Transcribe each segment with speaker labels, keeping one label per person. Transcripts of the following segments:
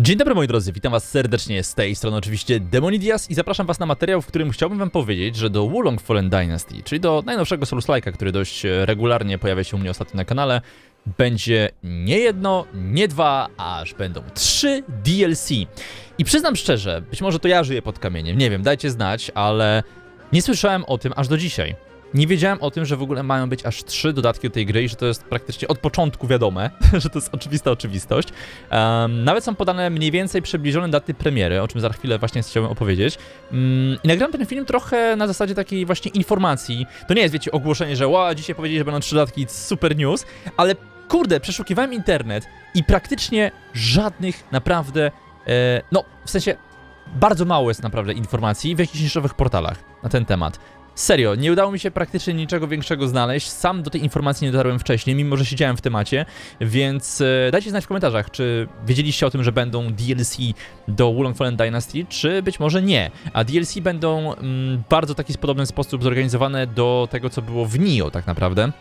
Speaker 1: Dzień dobry moi drodzy, witam was serdecznie z tej strony oczywiście Demonidias i zapraszam was na materiał, w którym chciałbym wam powiedzieć, że do Wulong Fallen Dynasty, czyli do najnowszego Souls-like'a, który dość e, regularnie pojawia się u mnie ostatnio na kanale, będzie nie jedno, nie dwa, aż będą trzy DLC. I przyznam szczerze, być może to ja żyję pod kamieniem, nie wiem, dajcie znać, ale nie słyszałem o tym aż do dzisiaj. Nie wiedziałem o tym, że w ogóle mają być aż trzy dodatki do tej gry i że to jest praktycznie od początku wiadome, że to jest oczywista oczywistość. Um, nawet są podane mniej więcej przybliżone daty premiery, o czym za chwilę właśnie chciałem opowiedzieć. Um, I nagrałem ten film trochę na zasadzie takiej właśnie informacji. To nie jest, wiecie, ogłoszenie, że wow, dzisiaj powiedzieli, że będą trzy dodatki, super news, ale kurde, przeszukiwałem internet i praktycznie żadnych naprawdę, e, no w sensie bardzo mało jest naprawdę informacji w jakichś niszowych portalach na ten temat. Serio, nie udało mi się praktycznie niczego większego znaleźć. Sam do tej informacji nie dotarłem wcześniej, mimo że siedziałem w temacie, więc e, dajcie znać w komentarzach, czy wiedzieliście o tym, że będą DLC do Wulong Fallen Dynasty, czy być może nie. A DLC będą mm, bardzo taki podobny sposób zorganizowane do tego, co było w Nio tak naprawdę,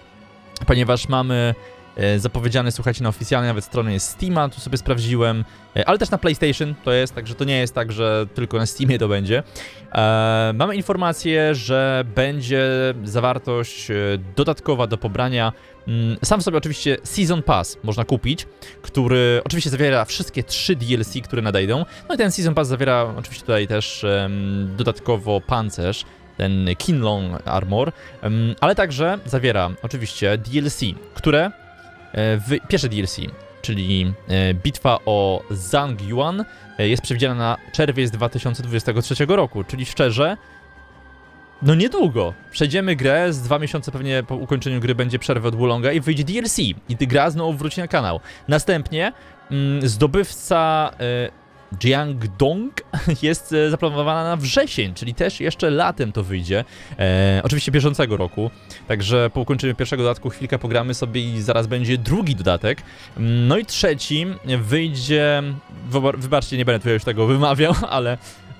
Speaker 1: ponieważ mamy zapowiedziane, słuchajcie, na oficjalnej nawet stronie Steama, tu sobie sprawdziłem, e, ale też na PlayStation to jest, także to nie jest tak, że tylko na Steamie to będzie. E, mamy informację, że będzie zawartość e, dodatkowa do pobrania. Mm, Sam sobie oczywiście Season Pass można kupić, który oczywiście zawiera wszystkie trzy DLC, które nadejdą. No i ten Season Pass zawiera oczywiście tutaj też dodatkowo pancerz, ten Kinlong Armor, ale także zawiera oczywiście DLC, które e, w pierwsze DLC, czyli e, bitwa o Zangyuan e, jest przewidziana na czerwiec 2023 roku, czyli szczerze, no niedługo. Przejdziemy grę, z dwa miesiące pewnie po ukończeniu gry będzie przerwa od Wulonga i wyjdzie DLC i gra znowu wróci na kanał. Następnie mm, zdobywca e, Jiangdong jest e, zaplanowana na wrzesień, czyli też jeszcze latem to wyjdzie. E, oczywiście bieżącego roku. Także po ukończeniu pierwszego dodatku chwilkę pogramy sobie i zaraz będzie drugi dodatek. Mm, No i trzeci wyjdzie. Wybaczcie, nie będę tutaj już tego wymawiał, ale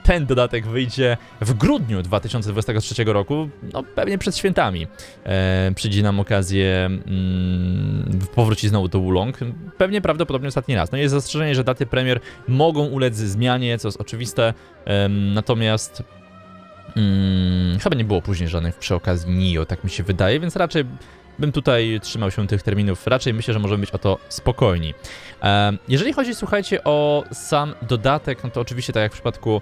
Speaker 1: ten dodatek wyjdzie w grudniu 2023 roku, no pewnie przed świętami. E, przyjdzie nam okazję mm, powrócić znowu do Wulong. Pewnie prawdopodobnie ostatni raz. No jest zastrzeżenie, że daty premier mogą ulec zmianie, co jest oczywiste, em, natomiast mm, chyba nie było później żadnych przy okazji NIO, tak mi się wydaje, więc raczej bym tutaj trzymał się tych terminów. Raczej myślę, że możemy być o to spokojni. Jeżeli chodzi, słuchajcie, o sam dodatek, no to oczywiście tak jak w przypadku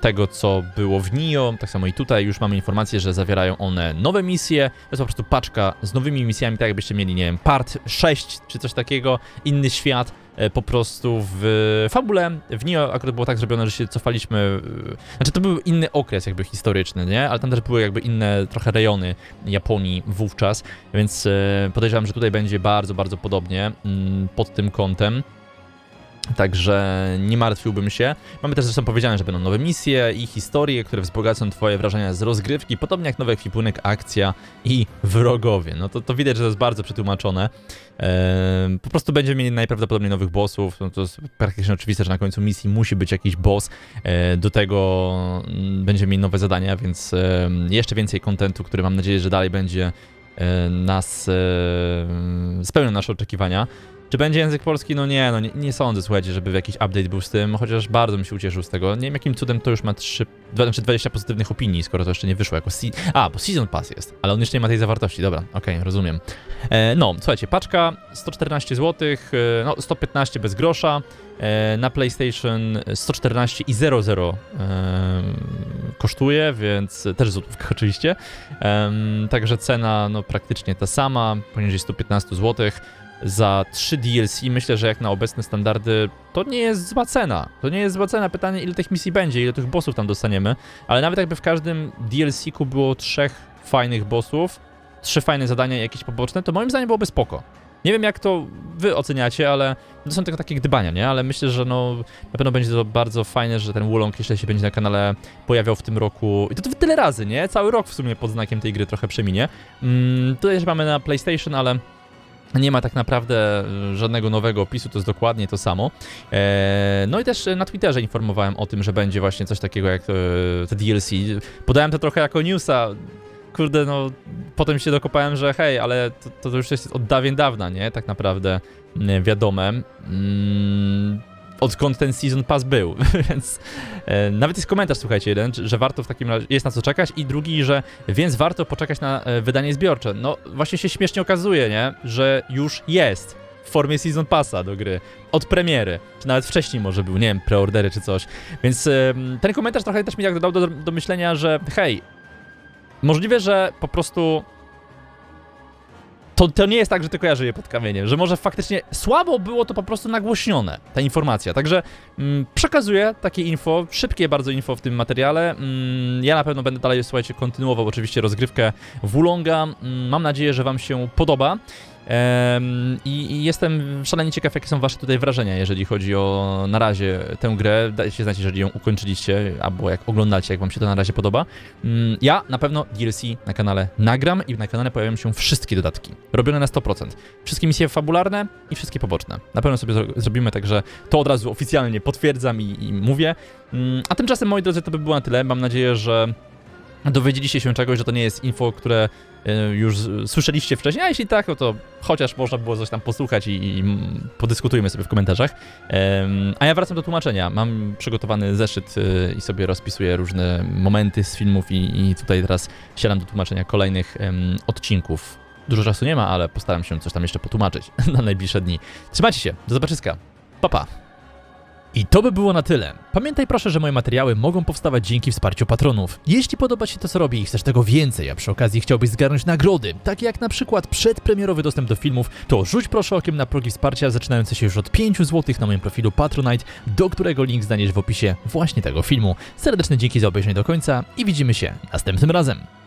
Speaker 1: tego, co było w NIO, tak samo i tutaj już mamy informację, że zawierają one nowe misje. To jest po prostu paczka z nowymi misjami, tak jakbyście mieli, nie wiem, part 6 czy coś takiego, inny świat. E, Po prostu w fabule, w NIO akurat było tak zrobione, że się cofaliśmy. e, Znaczy, to był inny okres, jakby historyczny, nie? Ale tam też były jakby inne trochę rejony Japonii wówczas, więc e, podejrzewam, że tutaj będzie bardzo, bardzo podobnie mm, pod tym kątem. Także nie martwiłbym się. Mamy też zresztą powiedziane, że będą nowe misje i historie, które wzbogacą twoje wrażenia z rozgrywki, podobnie jak nowy ekwipunek, akcja i wrogowie. No to, to widać, że to jest bardzo przetłumaczone. Ehm, po prostu będziemy mieli najprawdopodobniej nowych bossów. No to jest praktycznie oczywiste, że na końcu misji musi być jakiś boss. E, do tego mm, będziemy mieli nowe zadania, więc jeszcze więcej kontentu, który mam nadzieję, że dalej będzie e, nas e, nasze oczekiwania. Czy będzie język polski? No nie, no nie, nie sądzę, słuchajcie, żeby jakiś update był z tym, chociaż bardzo bym się ucieszył z tego. Nie wiem, jakim cudem to już ma 3, dwa- znaczy 20 pozytywnych opinii, skoro to jeszcze nie wyszło jako se- A, bo Season Pass jest, ale on jeszcze nie ma tej zawartości, dobra, okej, rozumiem. E, no, słuchajcie, paczka 114 zł, e, no 115 bez grosza, e, na PlayStation 114 i 00 e, kosztuje, więc też złotówka oczywiście. Em, także cena no praktycznie ta sama, poniżej 115 zł. Za 3 DLC myślę, że jak na obecne standardy to nie jest zła cena. To nie jest zła cena. Pytanie ile tych misji będzie, ile tych bossów tam dostaniemy. Ale nawet jakby w każdym DLC-ku było trzech fajnych bossów, trzy fajne zadania i jakieś poboczne, to moim zdaniem byłoby spoko. Nie wiem jak to wy oceniacie, ale to są tylko takie gdybania, nie? Ale myślę, że no na pewno będzie to bardzo fajne, że ten Wulong jeszcze się będzie na kanale pojawiał w tym roku. I to, to tyle razy, nie? Cały rok w sumie pod znakiem tej gry trochę przeminie. Mm, tutaj jeszcze mamy na PlayStation, ale nie ma tak naprawdę e, żadnego nowego opisu, to jest dokładnie to samo. E, no i też na Twitterze informowałem o tym, że będzie właśnie coś takiego jak e, te DLC. Podałem to trochę jako newsa. Kurde, no potem się dokopałem, że hej, ale to, to już jest od dawien dawna, nie? Tak naprawdę mm, wiadome. Mm, odkąd ten Season Pass był, więc e, nawet jest komentarz, słuchajcie, jeden, że warto w takim razie, jest na co czekać i drugi, że więc warto poczekać na e, wydanie zbiorcze. No właśnie się śmiesznie okazuje, nie, że już jest w formie Season Passa do gry, od premiery, czy nawet wcześniej może był, nie wiem, preordery czy coś, więc em, ten komentarz trochę też mi jak dodał do, do myślenia, że hej, możliwe, że po prostu to, to nie jest tak, że tylko ja żyję pod kamieniem, że może faktycznie słabo było to po prostu nagłośnione, ta informacja. Także mm, przekazuję takie info, szybkie bardzo info w tym materiale. Mm, ja na pewno będę dalej, słuchajcie, kontynuował oczywiście rozgrywkę Wulonga. Mm, mam nadzieję, że Wam się podoba. I, I jestem szalenie ciekaw, jakie są Wasze tutaj wrażenia, jeżeli chodzi o na razie tę grę. Dajcie znać, jeżeli ją ukończyliście, albo jak oglądacie, jak Wam się to na razie podoba. Mm, Ja na pewno DLC na kanale nagram i na kanale pojawią się wszystkie dodatki. Robione na 100%. Wszystkie misje fabularne i wszystkie poboczne. Na pewno sobie zro- zrobimy, także to od razu oficjalnie potwierdzam i, i mówię. Mm, A tymczasem, moi drodzy, to by było na tyle. Mam nadzieję, że dowiedzieliście się czegoś, że to nie jest info, które y, już słyszeliście wcześniej, a jeśli tak, no to chociaż można było coś tam posłuchać i, i podyskutujmy sobie w komentarzach. A ja wracam do tłumaczenia. Mam przygotowany zeszyt y, i sobie rozpisuję różne momenty z filmów i, i tutaj teraz siadam do tłumaczenia kolejnych odcinków. Dużo czasu nie ma, ale postaram się coś tam jeszcze potłumaczyć na najbliższe dni. Trzymajcie się, do zobaczyska. Pa, pa. I to by było na tyle. Pamiętaj proszę, że moje materiały mogą powstawać dzięki wsparciu patronów. Jeśli podoba Ci się to, co robię i chcesz tego więcej, a przy okazji chciałbyś zgarnąć nagrody, takie jak na przykład przedpremierowy dostęp do filmów, to rzuć proszę okiem na progi wsparcia zaczynające się już od 5 zł na moim profilu Patronite, do którego link znajdziesz w opisie właśnie tego filmu. Serdeczne dzięki za obejrzenie do końca i widzimy się następnym razem.